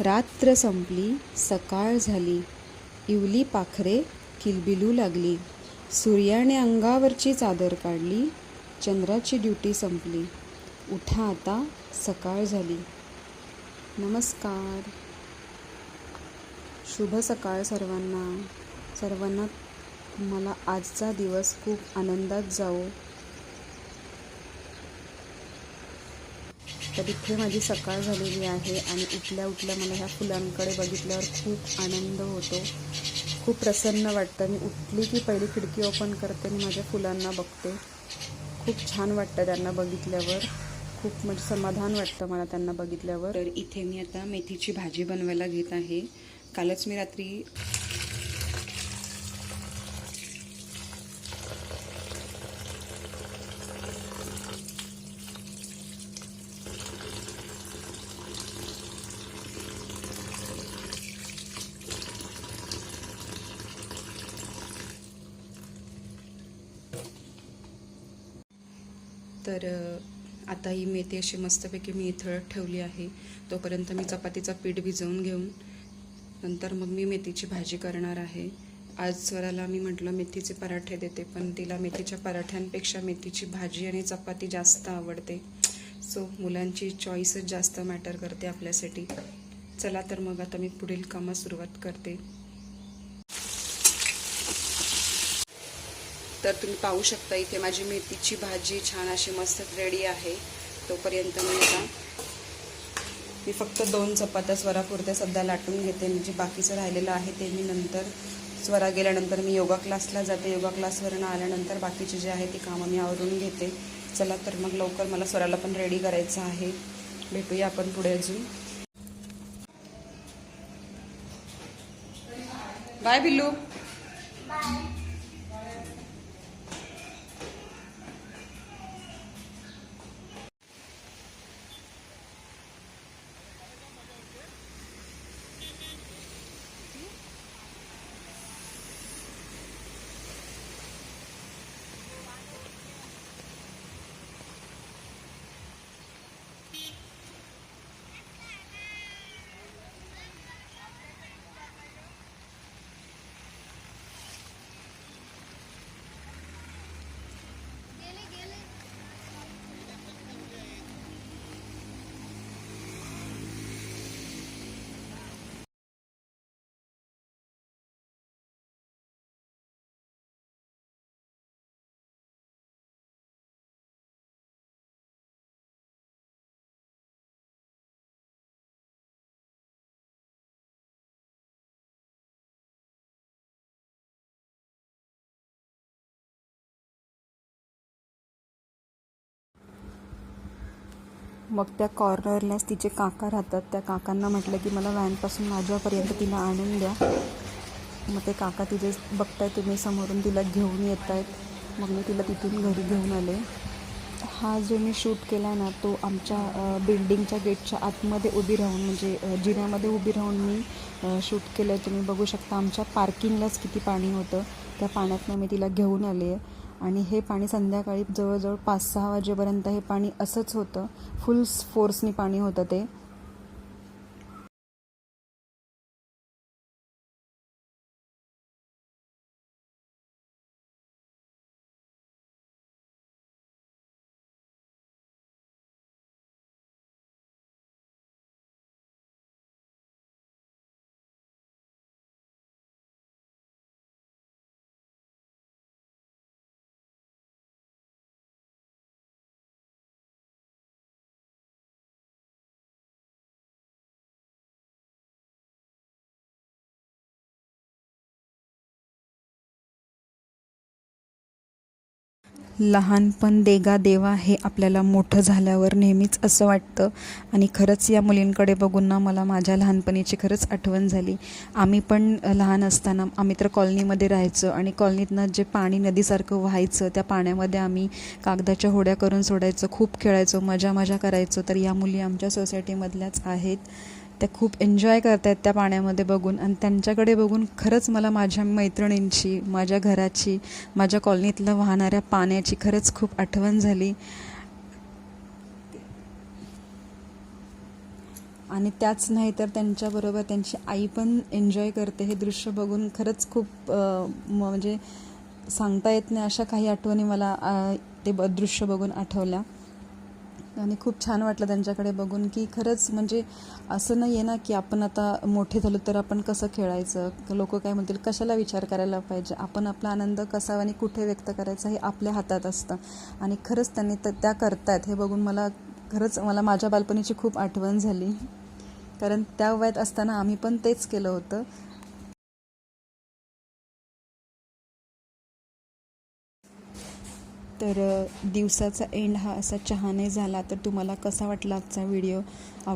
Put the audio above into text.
रात्र संपली सकाळ झाली. इवली पाखरे किलबिलू लागली. सूर्याने अंगावरची चादर काढली चंद्राची ड्युटी संपली. उठा आता सकाळ झाली. नमस्कार. शुभ सकाळ सर्वांना. सर्वांना मला आजचा दिवस खूप आनंदात जावो. तर इथे माझी सकाळ झालेली आहे आणि उठल्या उठल्या मला ह्या फुलांकडे बघितल्यावर खूप आनंद होतो. खूप प्रसन्न वाटतं. मी उठली की पहिली खिडकी ओपन करते आणि माझ्या फुलांना बघते. खूप छान वाटतं त्यांना बघितल्यावर. खूप म्हणजे समाधान वाटतं मला त्यांना बघितल्यावर. तर इथे मी आता मेथीची भाजी बनवायला घेत आहे. कालच मी रात्री तर आता ही मेथी अशी मस्तपैकी मी इथळत ठेवली आहे. तोपर्यंत मी चपातीचा पीठ भिजवून घेऊन नंतर मग मी मेथीची भाजी करणार आहे. आज स्वराला मी म्हटलं मेथीचे पराठे देते पण तिला मेथीच्या पराठ्यांपेक्षा मेथीची भाजी आणि चपाती जास्त आवडते. सो मुलांची चॉईसच जास्त मॅटर करते आपल्यासाठी. चला तर मग आता मी पुढील कामास सुरुवात करते. तर तुम्ही पाहू शकता इथे माझी मेथीची भाजी छान अशी मस्त रेडी आहे. तोपर्यंत मी आता मी फक्त दोन चपात्या स्वरापुरत्या सध्या लाटून घेते. म्हणजे बाकीचं राहिलेलं आहे ते मी नंतर स्वरा गेल्यानंतर मी योगा क्लासला जाते. योगा क्लासवरनं आल्यानंतर बाकीचे जे आहे ती कामं मी आवरून घेते. चला तर मग लवकर मला स्वराला पण रेडी करायचं आहे. भेटूया आपण पुढे अजून. बाय बिल्लू. मग त्या कॉर्नरलाच तिचे काका राहतात. त्या काकांना म्हटलं की मला व्हॅनपासून माझ्यापर्यंत तिला आणून द्या. मग ते काका तिथे बघताय तुम्ही समोरून तिला घेऊन येत आहेत मग मी तिला तिथून घरी घेऊन आले. हा जो मी शूट केला ना तो आमच्या बिल्डिंगच्या गेटच्या आतमध्ये उभी राहून म्हणजे जिन्यामध्ये उभी राहून मी शूट केलं आहे तुम्ही बघू शकता आमच्या पार्किंगलाच किती पाणी होतं. त्या पाण्यातनं मी तिला घेऊन आले. आहे आणि हे पाणी संध्याकाळी जवळजवळ पाच सहा वाजेपर्यंत हे पाणी असंच होतं. फुल फोर्सनी पाणी होतं ते. लहानपण देगा देवा हे आपल्याला मोठं झाल्यावर नेहमीच असं वाटतं. आणि खरंच या मुलींकडे बघून ना मला माझ्या लहानपणीची खरंच आठवण झाली. आम्ही पण लहान असताना आम्ही तर कॉलनीमध्ये राहायचो आणि कॉलनीतनं जे पाणी नदीसारखं व्हायचं त्या पाण्यामध्ये आम्ही कागदाच्या होड्या करून सोडायचो खूप खेळायचो मजा मजा करायचो. तर या मुली आमच्या सोसायटीमधल्याच आहेत. त्या खूप एन्जॉय करत आहेत त्या पाण्यामध्ये बघून. आणि त्यांच्याकडे बघून खरंच मला माझ्या मैत्रिणींची माझ्या घराची माझ्या कॉलनीतलं वाहणाऱ्या पाण्याची खरंच खूप आठवण झाली. आणि त्याच नाही तर त्यांच्याबरोबर त्यांची आई पण एन्जॉय करते हे दृश्य बघून. खरंच खूप म- म्हणजे सांगता येत नाही अशा काही आठवणी मला ते ब दृश्य बघून आठवल्या. आणि खूप छान वाटलं त्यांच्याकडे बघून की खरंच म्हणजे असं नाही आहे ना की आपण आता मोठे झालो तर आपण कसं खेळायचं? लोक काय म्हणतील कशाला विचार करायला पाहिजे? आपण आपला आनंद कसा आणि कुठे व्यक्त करायचा हे आपल्या हातात असतं. आणि खरंच त्यांनी तर त्या करतायत हे बघून मला खरंच मला माझ्या बालपणीची खूप आठवण झाली. कारण त्या वयात असताना आम्ही पण तेच केलं होतं. तर दिवसाचा एंड हा असा चहाने झाला. तर तुम्हाला कसा वाटला आजचा व्हिडिओ आव